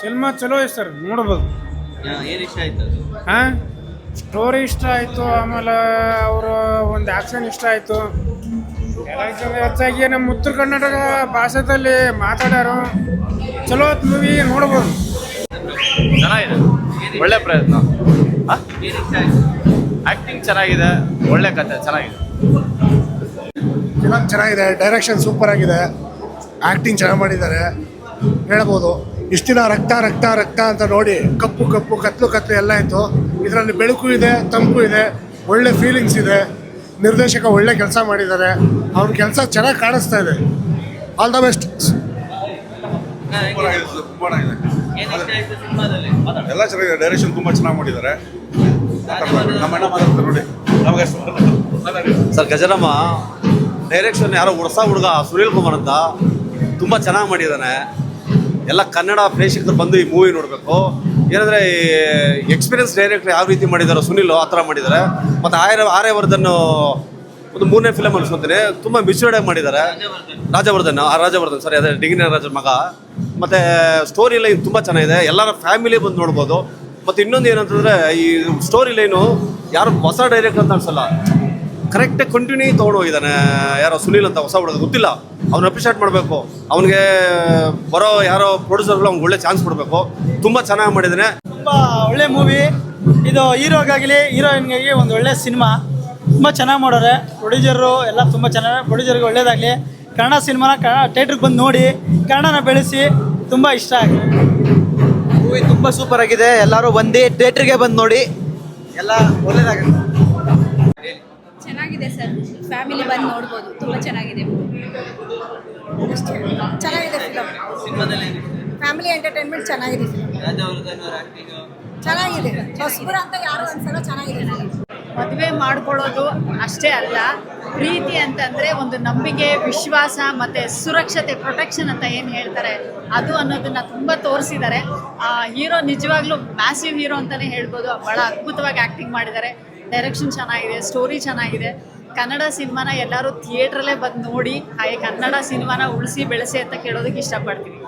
Cinema ಚಲೋ ಐತೆ sir ನೋಡ್ಬೋದು. ಏನು ಇಷ್ಟ ಆಯ್ತು ಹಾಂ? ಸ್ಟೋರಿ ಇಷ್ಟ ಆಯಿತು ಆಮೇಲೆ ಅವರ ಒಂದು ಆ್ಯಕ್ಷನ್ ಇಷ್ಟ ಆಯಿತು. ಹೆಚ್ಚಾಗಿ ನಮ್ಮ ಉತ್ತರ ಕರ್ನಾಟಕ ಭಾಷೆದಲ್ಲಿ ಮಾತಾಡ್ಯಾರು. ಚಲೋ ಮೂವಿ ನೋಡ್ಬೋದು. ಚೆನ್ನಾಗಿದೆ. ಒಳ್ಳೆ ಪ್ರಯತ್ನ. ಆ್ಯಕ್ಟಿಂಗ್ ಇಷ್ಟ ಆಯ್ತು? ಆಕ್ಟಿಂಗ್ ಚೆನ್ನಾಗಿದೆ ಒಳ್ಳೆ ಕತೆ ಚೆನ್ನಾಗಿದೆ. ಫಿಲಮ್ ಚೆನ್ನಾಗಿದೆ ಡೈರೆಕ್ಷನ್ ಸೂಪರ್ ಆಗಿದೆ. ಆ್ಯಕ್ಟಿಂಗ್ ಚೆನ್ನಾಗಿ ಮಾಡಿದ್ದಾರೆ. ಹೇಳ್ಬೋದು. ಇಷ್ಟು ದಿನ ರಕ್ತ ರಕ್ತ ರಕ್ತ ಅಂತ ನೋಡಿ ಕಪ್ಪು ಕಪ್ಪು ಕತ್ಲು ಕತ್ಲು ಎಲ್ಲ ಇತ್ತು ಇದರಲ್ಲಿ ಬೆಳಕು ಇದೆ ತಂಪು ಇದೆ ಒಳ್ಳೆ ಫೀಲಿಂಗ್ಸ್ ಇದೆ. ನಿರ್ದೇಶಕ ಒಳ್ಳೆ ಕೆಲಸ ಮಾಡಿದ್ದಾರೆ. ಅವ್ರ ಕೆಲಸ ಚೆನ್ನಾಗಿ ಕಾಣಿಸ್ತಾ ಇದೆ. ಆಲ್ ದ ಬೆಸ್ಟ್ ಎಲ್ಲ ಚೆನ್ನಾಗಿದೆ. ಡೈರೆಕ್ಷನ್ ತುಂಬ ಚೆನ್ನಾಗಿ ಮಾಡಿದ್ದಾರೆ. ನೋಡಿ ನಮಗೆ ಸರ್ ಗಜರಾಮ ಡೈರೆಕ್ಷನ್ ಯಾರೋ ಹೊಸ ಹುಡುಗ ಸುನೀಲ್ ಕುಮಾರ್ ಅಂತ ತುಂಬ ಚೆನ್ನಾಗಿ ಮಾಡಿದ್ದಾನೆ. ಎಲ್ಲ ಕನ್ನಡ ಪ್ರೇಕ್ಷಕರು ಬಂದು ಈ ಮೂವಿ ನೋಡಬೇಕು. ಏನಂದರೆ ಎಕ್ಸ್ಪೀರಿಯನ್ಸ್ ಡೈರೆಕ್ಟರ್ ಯಾವ ರೀತಿ ಮಾಡಿದಾರೋ ಸುನಿಲ್ ಆ ಥರ ಮಾಡಿದ್ದಾರೆ ಮತ್ತು ಆರ್ಯ, ಆರ್ಯವರ್ಧನ್ ಒಂದು ಮೂರನೇ ಫಿಲಮ್ ಅನ್ಸ್ಕೊತೀನಿ ತುಂಬ ಮಿಸ್ಯೂರ್ಡ್ ಆಗಿ ಮಾಡಿದ್ದಾರೆ ರಾಜವರ್ಧನ್, ಆ ರಾಜವರ್ಧನ್ ಸರಿ ಅದೇ ಡಿಗ್ರಿ ರಾಜನ ಮಗ. ಮತ್ತು ಸ್ಟೋರಿ ಲೈನ್ ತುಂಬ ಚೆನ್ನಾಗಿದೆ. ಎಲ್ಲರ ಫ್ಯಾಮಿಲಿ ಬಂದು ನೋಡ್ಬೋದು. ಮತ್ತು ಇನ್ನೊಂದು ಏನಂತಂದರೆ ಈ ಸ್ಟೋರಿ ಲೈನು ಯಾರು ಹೊಸ ಡೈರೆಕ್ಟರ್ ಅಂತ ಅನ್ಸಲ್ಲ. ಕರೆಕ್ಟಾಗಿ ಕಂಟಿನ್ಯೂ ತೊಗೊಂಡು ಹೋಗಿದ್ದಾನೆ. ಯಾರೋ ಸುನೀಲ್ ಅಂತ ಹೊಸ ಹುಡುಗ ಗೊತ್ತಿಲ್ಲ. ಅವ್ನು ಅಪ್ರಿಷಿಯೇಟ್ ಮಾಡಬೇಕು. ಅವನಿಗೆ ಬರೋ ಯಾರೋ ಪ್ರೊಡ್ಯೂಸರ್ಗಳು ಅವ್ನಿಗೆ ಒಳ್ಳೆ ಚಾನ್ಸ್ ಕೊಡಬೇಕು. ತುಂಬ ಚೆನ್ನಾಗಿ ಮಾಡಿದ್ದಾನೆ. ತುಂಬ ಒಳ್ಳೆ ಮೂವಿ ಇದು ಹೀರೋಗಾಗಲಿ ಹೀರೋಯಿನ್ಗಾಗಿ ಒಂದು ಒಳ್ಳೆ ಸಿನಿಮಾ ತುಂಬ ಚೆನ್ನಾಗಿ ಮಾಡೋರೆ ಪ್ರೊಡ್ಯೂಸರು ಎಲ್ಲ ತುಂಬ ಚೆನ್ನಾಗಿ ಪ್ರೊಡ್ಯೂಸರ್ಗೆ ಒಳ್ಳೇದಾಗಲಿ. ಕನ್ನಡ ಸಿನಿಮಾನ ಕನ್ನಡ ಥಿಯೇಟ್ರಿಗೆ ಬಂದು ನೋಡಿ ಕನ್ನಡನ ಬೆಳೆಸಿ ತುಂಬ ಇಷ್ಟ ಆಗಿದೆ ಮೂವಿ ತುಂಬ ಸೂಪರ್ ಆಗಿದೆ. ಎಲ್ಲರೂ ಬಂದು ಥಿಯೇಟ್ರಿಗೆ ಬಂದು ನೋಡಿ. ಎಲ್ಲ ಒಳ್ಳೇದಾಗುತ್ತೆ. ಸರ್ ಫ್ಯಾಮಿಲಿ ಬಂದು ನೋಡ್ಬೋದು. ತುಂಬ ಚೆನ್ನಾಗಿದೆ ಚೆನ್ನಾಗಿದೆ ಫಿಲಮ್ ಫ್ಯಾಮಿಲಿ ಎಂಟರ್ಟೈನ್ಮೆಂಟ್ ಚೆನ್ನಾಗಿದೆ ಫಿಲಮ್ ಅವರ ಆಕ್ಟಿಂಗ್ ಚೆನ್ನಾಗಿದೆ. ಹೊಸಬರ ಅಂತ ಯಾರು ಅನ್ಸಲ್ಲ ಚೆನ್ನಾಗಿದೆ ಮದುವೆ ಮಾಡ್ಕೊಳ್ಳೋದು ಅಷ್ಟೇ ಅಲ್ಲ ಪ್ರೀತಿ ಅಂತಂದರೆ ಒಂದು ನಂಬಿಕೆ, ವಿಶ್ವಾಸ ಮತ್ತು ಸುರಕ್ಷತೆ ಪ್ರೊಟೆಕ್ಷನ್ ಅಂತ ಏನು ಹೇಳ್ತಾರೆ, ಅದು ಅನ್ನೋದನ್ನು ತುಂಬ ತೋರಿಸಿದ್ದಾರೆ. ಹೀರೋ ನಿಜವಾಗ್ಲೂ ಮ್ಯಾಸಿವ್ ಹೀರೋ ಅಂತಲೇ ಹೇಳ್ಬೋದು. ಭಾಳ ಅದ್ಭುತವಾಗಿ ಆ್ಯಕ್ಟಿಂಗ್ ಮಾಡಿದ್ದಾರೆ. ಡೈರೆಕ್ಷನ್ ಚೆನ್ನಾಗಿದೆ ಸ್ಟೋರಿ ಚೆನ್ನಾಗಿದೆ. ಕನ್ನಡ ಸಿನಿಮಾನ ಎಲ್ಲರೂ ಥಿಯೇಟ್ರಲ್ಲೇ ಬಂದು ನೋಡಿ, ಹಾಗೆ ಕನ್ನಡ ಸಿನಿಮಾನ ಉಳಿಸಿ ಬೆಳೆಸಿ ಅಂತ ಕೇಳೋದಕ್ಕೆ ಇಷ್ಟಪಡ್ತೀನಿ.